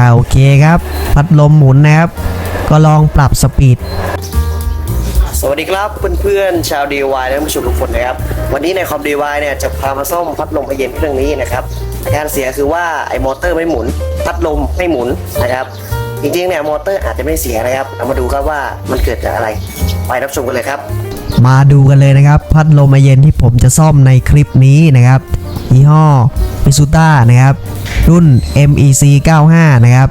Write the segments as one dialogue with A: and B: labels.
A: อ่าโอเคครับ พัดลมหมุนนะครับ ก็ลองปรับสปีด
B: สวัสดีครับเพื่อนๆชาว DIY และท่านผู้ชมทุกคนนะครับ วันนี้ในคอม DIY เนี่ยจะพามาซ่อมพัดลมไอเย็นเครื่องนี้นะครับอาการเสียคือว่าไอ้มอเตอร์ไม่หมุน พัดลมไม่หมุนนะครับ จริงๆเนี่ยมอเตอร์อาจจะไม่เสียนะครับเรามาดูครับว่ามันเกิดจากอะไร ไปรับชมกันเลยครับ
A: มาดูกันเลยนะครับ พัดลมไอเย็นที่ผมจะซ่อมในคลิปนี้นะครับยี่ห้อ m i s u t a นะครับ รุ่น MEC 95 นะครับ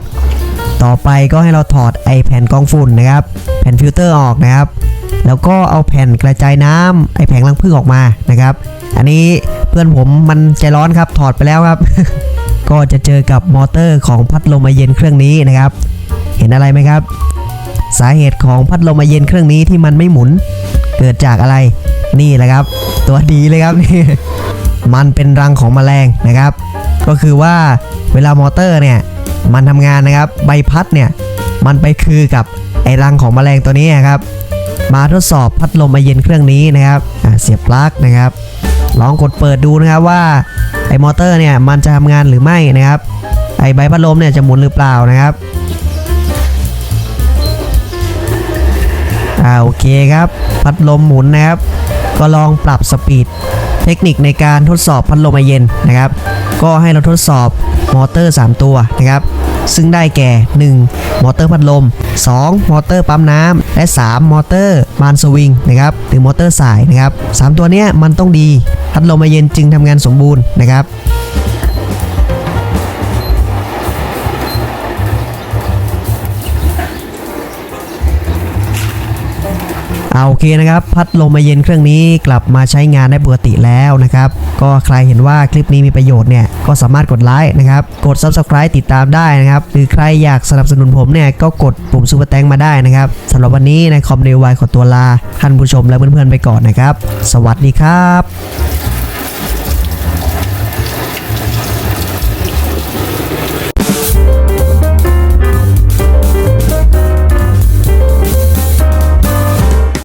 A: ต่อไปก็ให้เราถอดไอแผ่นกรองฝุ่นนะครับ แผ่นฟิลเตอร์ออกนะครับ แล้วก็เอาแผ่นกระจายน้ำไอแผงรังผึ้งออกมานะครับ อันนี้เพื่อนผมมันใจร้อนครับถอดไปแล้วครับ ก็จะเจอกับมอเตอร์ของพัดลมไอเย็นเครื่องนี้นะครับ เห็นอะไรไหมครับ สาเหตุของพัดลมไอเย็นเครื่องนี้ที่มันไม่หมุนเกิดจากอะไรนี่แหละครับ ตัวดีเลยครับนี่มันเป็นรังของแมลงนะครับ ก็คือว่า เวลามอเตอร์เนี่ยมันทำงานนะครับใบพัดเนี่ยมันไปคือกับไอ้รังของแมลงตัวนี้ครับมาทดสอบพัดลมไอเย็นเครื่องนี้นะครับเสียบปลั๊กนะครับ ลองกดเปิดดูนะครับว่าไอ้มอเตอร์เนี่ยมันจะทำงานหรือไม่นะครับไอ้ใบพัดลมเนี่ยจะหมุนหรือเปล่านะครับอ่าโอเคครับ พัดลมหมุนนะครับ ก็ลองปรับสปีดเทคนิคในการทดสอบพัดลมไอเย็นนะครับ ก็ให้เราทดสอบมอเตอร์ 3 ตัวนะครับ ซึ่งได้แก่ 1. มอเตอร์พัดลม 2. มอเตอร์ปั๊มน้ำและ 3. มอเตอร์บานสวิงนะครับหรือมอเตอร์สายนะครับสามตัวเนี้ยมันต้องดี พัดลมไอเย็นจึงทำงานสมบูรณ์นะครับ เอาโอเคนะครับ พัดลมมาเย็นเครื่องนี้กลับมาใช้งานได้ปกติแล้วนะครับ ก็ใครเห็นว่าคลิปนี้มีประโยชน์เนี่ยก็สามารถกดไลค์นะครับ กด Subscribe ติดตามได้นะครับ หรือใครอยากสนับสนุนผมเนี่ยก็กดปุ่มซูเปอร์แตงมาได้นะครับสำหรับวันนี้ในคอมเดวายขอตัวลาท่านผู้ชมและเพื่อนๆไปก่อนนะครับ สวัสดีครับ